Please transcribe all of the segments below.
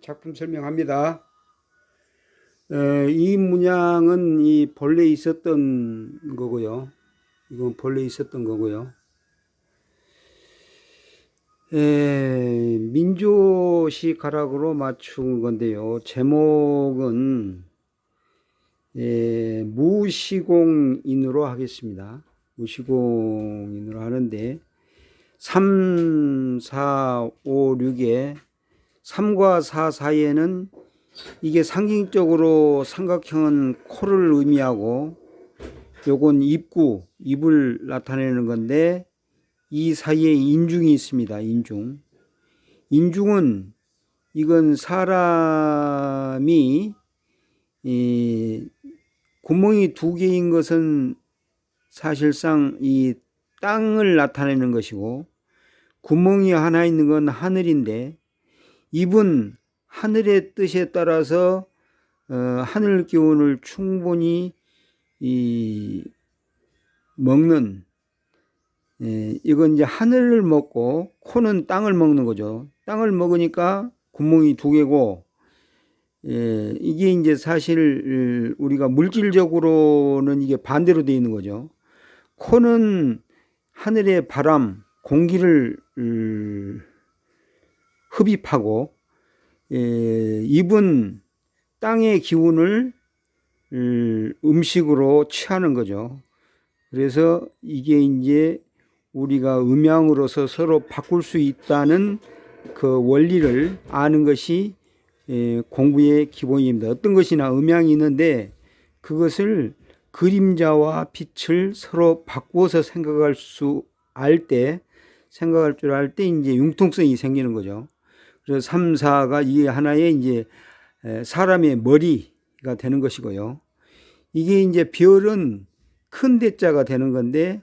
작품 설명합니다. 에, 이 문양은 이 본래 있었던 거고요. 이건 본래 있었던 거고요. 에, 민조시 가락으로 맞춘 건데요. 제목은 에, 무시공인으로 하겠습니다. 무시공인으로 하는데 3, 4, 5, 6에 3과 4 사이에는 이게 상징적으로 삼각형은 코를 의미하고 요건 입구, 입을 나타내는 건데 이 사이에 인중이 있습니다. 인중. 인중은 이건 사람이 이 구멍이 두 개인 것은 사실상 이 땅을 나타내는 것이고 구멍이 하나 있는 건 하늘인데 입은 하늘의 뜻에 따라서 어, 하늘 기운을 충분히 이 먹는 예, 이건 이제 하늘을 먹고 코는 땅을 먹는 거죠. 땅을 먹으니까 구멍이 두 개고 예, 이게 이제 사실 우리가 물질적으로는 이게 반대로 되어 있는 거죠. 코는 하늘의 바람, 공기를 음, 흡입하고 예, 입은 땅의 기운을 음, 음식으로 취하는 거죠. 그래서 이게 이제 우리가 음양으로서 서로 바꿀 수 있다는 그 원리를 아는 것이 예, 공부의 기본입니다. 어떤 것이나 음양이 있는데 그것을 그림자와 빛을 서로 바꾸어서 생각할 수 알 때, 생각할 줄 알 때 이제 융통성이 생기는 거죠. 그래서 3, 4가 이게 하나의 이제 사람의 머리가 되는 것이고요. 이게 이제 별은 큰 대자가 되는 건데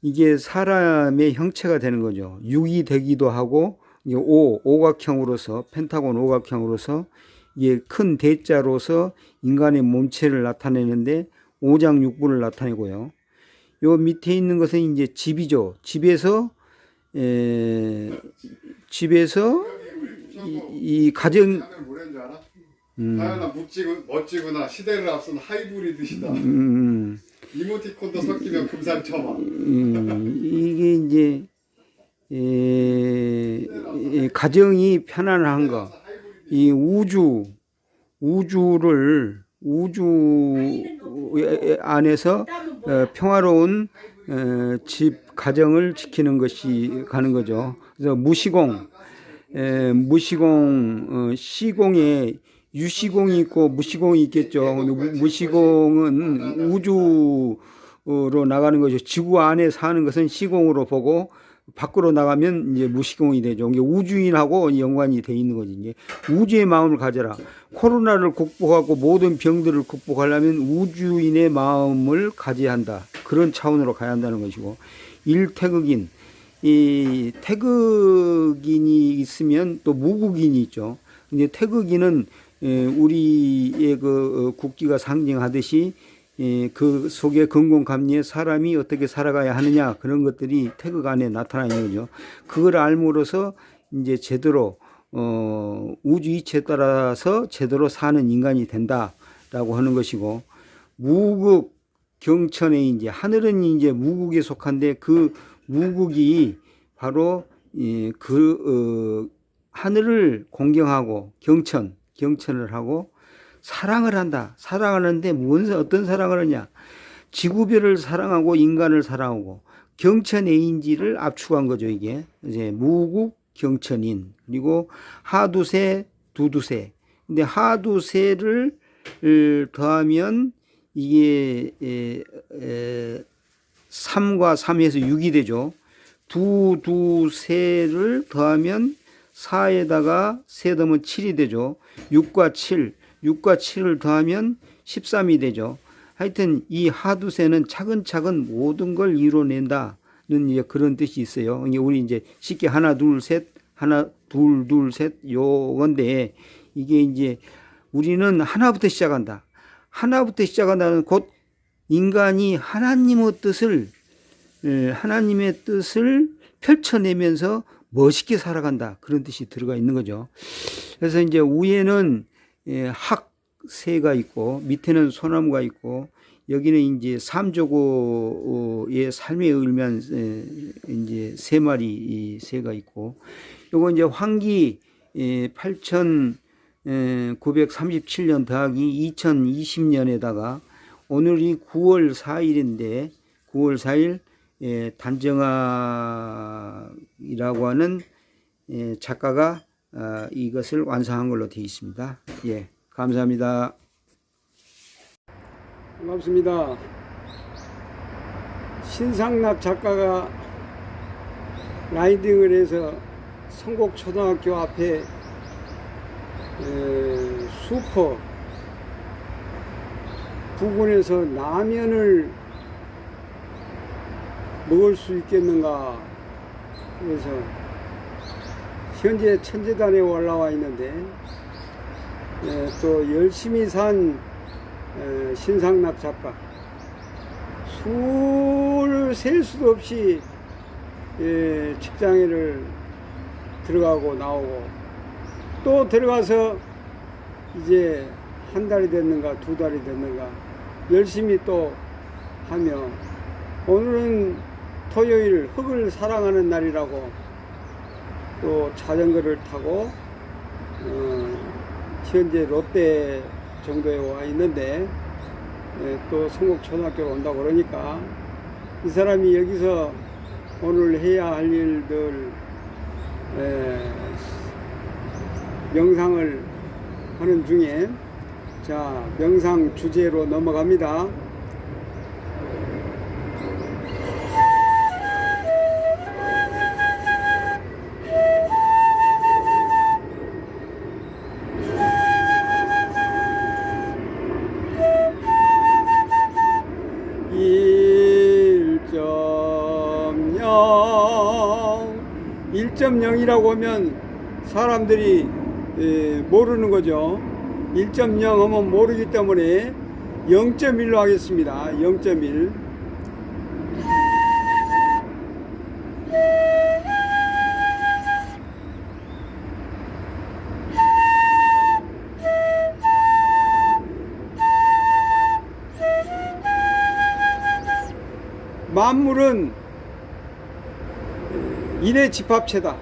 이게 사람의 형체가 되는 거죠. 6이 되기도 하고 5, 오각형으로서 펜타곤 오각형으로서 이게 큰 대자로서 인간의 몸체를 나타내는데 오장 육부를 나타내고요. 요 밑에 있는 것은 이제 집이죠. 집에서 에, 집에서 이, 이 가정 하면 뭐라는 줄 알아? 하연아 멋지구, 멋지구나. 시대를 앞선 하이브리드시다. 음, 이모티콘도 섞이면 금상첨화 음, 이게 이제 에, 에, 가정이 편안한 거, 이 우주 우주를 우주 안에서 어, 평화로운 어, 집 가정을 지키는 것이 가는 거죠. 그래서 무시공 에, 무시공 어, 시공에 유시공이 있고 무시공이 있겠죠. 무시공은 우주로 나가는 거죠. 지구 안에 사는 것은 시공으로 보고 밖으로 나가면 이제 무시공이 되죠. 이게 우주인하고 연관이 돼 있는 거지. 이제 우주의 마음을 가져라. 코로나를 극복하고 모든 병들을 극복하려면 우주인의 마음을 가져야 한다. 그런 차원으로 가야 한다는 것이고 일태극인 이 태극인이 있으면 또 무국인이 있죠. 근데 태극인은 에, 우리의 그 어, 국기가 상징하듯이 예, 그 속에 근공감리에 사람이 어떻게 살아가야 하느냐 그런 것들이 태극 안에 나타나 있는 거죠. 그걸 알므로써 이제 제대로 어, 우주 이치에 따라서 제대로 사는 인간이 된다라고 하는 것이고 무국 경천에 이제 하늘은 이제 무국에 속한데 그 무국이 바로 예, 그 어, 하늘을 공경하고 경천 경천을 하고 사랑을 한다. 사랑하는데 무슨 어떤 사랑을 하냐? 지구별을 사랑하고 인간을 사랑하고 경천애인지를 압축한 거죠 이게 이제 무국 경천인 그리고 하두세 두두세 근데 하두세를 을 더하면 이게 에, 에, 3과 3에서 6이 되죠 두 두 세를 더하면 4에다가 세 더면 7이 되죠 6과 7 6과 7을 더하면 13이 되죠. 하여튼 이 하두세는 차근차근 모든 걸 이뤄낸다는 이제 그런 뜻이 있어요. 우리 이제 쉽게 하나 둘 셋 하나 둘 둘 셋 요건데 이게 이제 우리는 하나부터 시작한다. 하나부터 시작한다는 곧 인간이 하나님의 뜻을 에, 하나님의 뜻을 펼쳐내면서 멋있게 살아간다 그런 뜻이 들어가 있는 거죠. 그래서 이제 위에는 예, 학새가 있고 밑에는 소나무가 있고 여기는 이제 삼조고의 삶에 의면 에, 이제 세 마리 이 새가 있고 요거 이제 환기 8,937년 더하기 2020년에다가 오늘이 9월 4일인데 9월 4일 예, 단정학이라고 하는 예, 작가가 아, 이것을 완성한 걸로 되어 있습니다. 예, 감사합니다. 반갑습니다. 신상락 작가가 라이딩을 해서 성곡초등학교 앞에 에, 슈퍼 부근에서 라면을 먹을 수 있겠는가 그래서 현재 천재단에 올라와 있는데 에, 또 열심히 산 에, 신상락 작가. 수를 셀 수도 없이 예, 직장에를 들어가고 나오고 또 들어가서 이제 한 달이 됐는가 두 달이 됐는가 열심히 또 하며 오늘은 토요일 흙을 사랑하는 날이라고 또 자전거를 타고 어, 현재 롯데 정도에 와 있는데 예, 또 성곡초등학교로 온다고 그러니까 이 사람이 여기서 오늘 해야 할 일들 에, 명상을 하는 중에 자 명상 주제로 넘어갑니다. 일점영 1.0이라고 하면 사람들이 에, 모르는 거죠. 1.0 하면 모르기 때문에 0.1로 하겠습니다. 0.1. 만물은 일의 집합체다.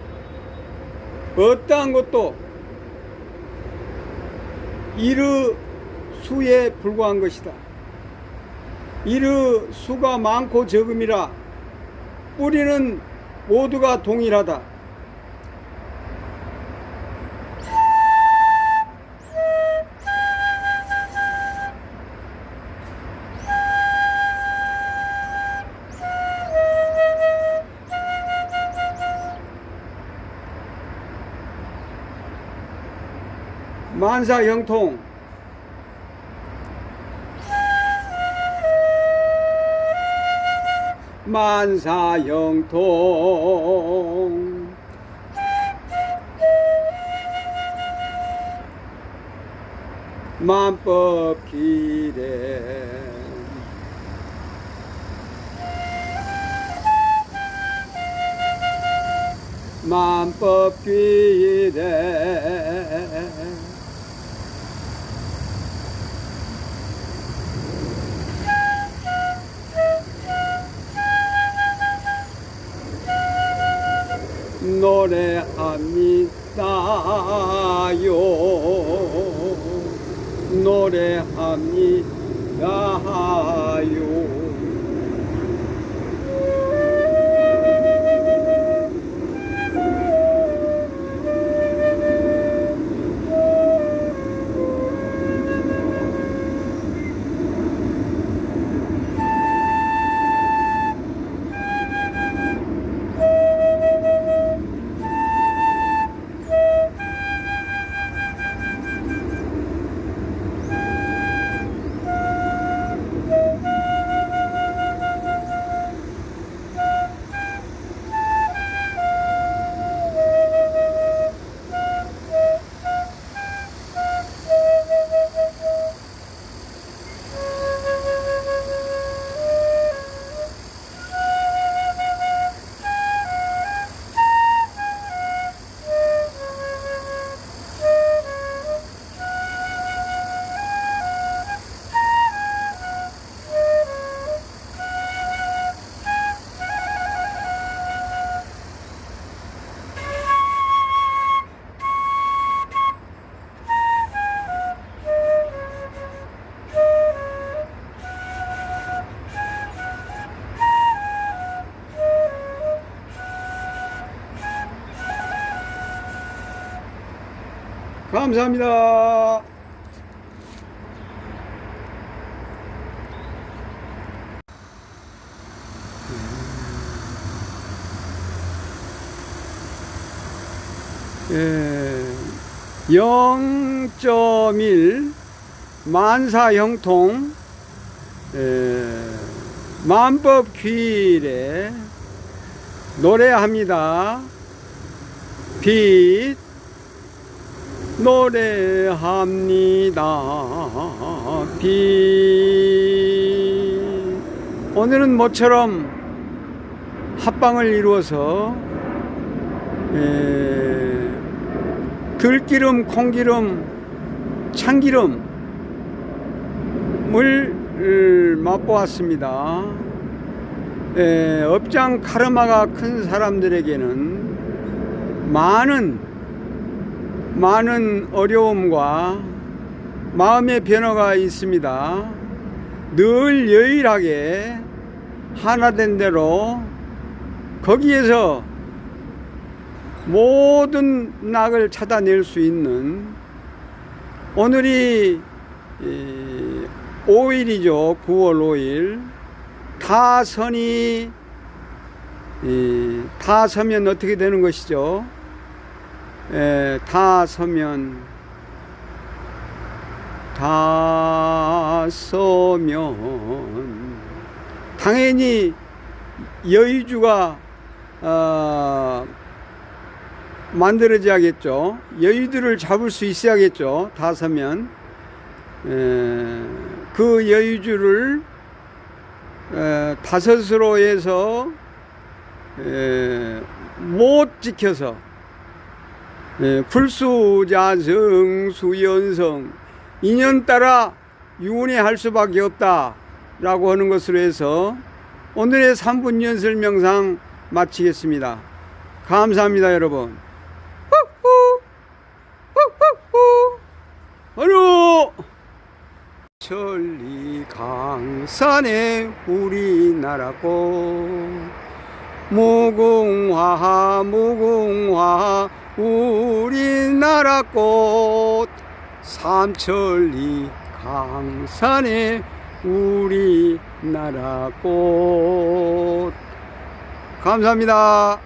어떠한 것도 이르 수에 불과한 것이다. 이르 수가 많고 적음이라 뿌리는 모두가 동일하다. 만사 형통. 만사 형통. 만법 기대 만법 기대 노래합니다요 노래합니다 감사합니다. 예, 0.1 만사 형통 예, 만법 귀일에 노래합니다. 빛 노래합니다. 빛 오늘은 모처럼 합방을 이루어서 에, 들기름, 콩기름, 참기름을 맛보았습니다. 에, 업장 카르마가 큰 사람들에게는 많은 많은 어려움과 마음의 변화가 있습니다. 늘 여일하게 하나된 대로 거기에서 모든 낙을 찾아낼 수 있는 오늘이 5일이죠. 9월 5일. 타선이 이, 타서면 어떻게 되는 것이죠? 에, 타서면 타서면 당연히 여의주가 어, 만들어져야겠죠. 여의들을 잡을 수 있어야겠죠. 다 서면 에, 그 여의주를 에, 다섯으로 해서 에, 못 지켜서 에, 불수자성 수연성 인연 따라 유언해할 수밖에 없다라고 하는 것으로 해서 오늘의 3분 연설 명상 마치겠습니다. 감사합니다, 여러분. 어느 천리 강산의 우리나라 꽃 무궁화 무궁화 우리나라 꽃 삼천리 강산의 우리나라 꽃 감사합니다.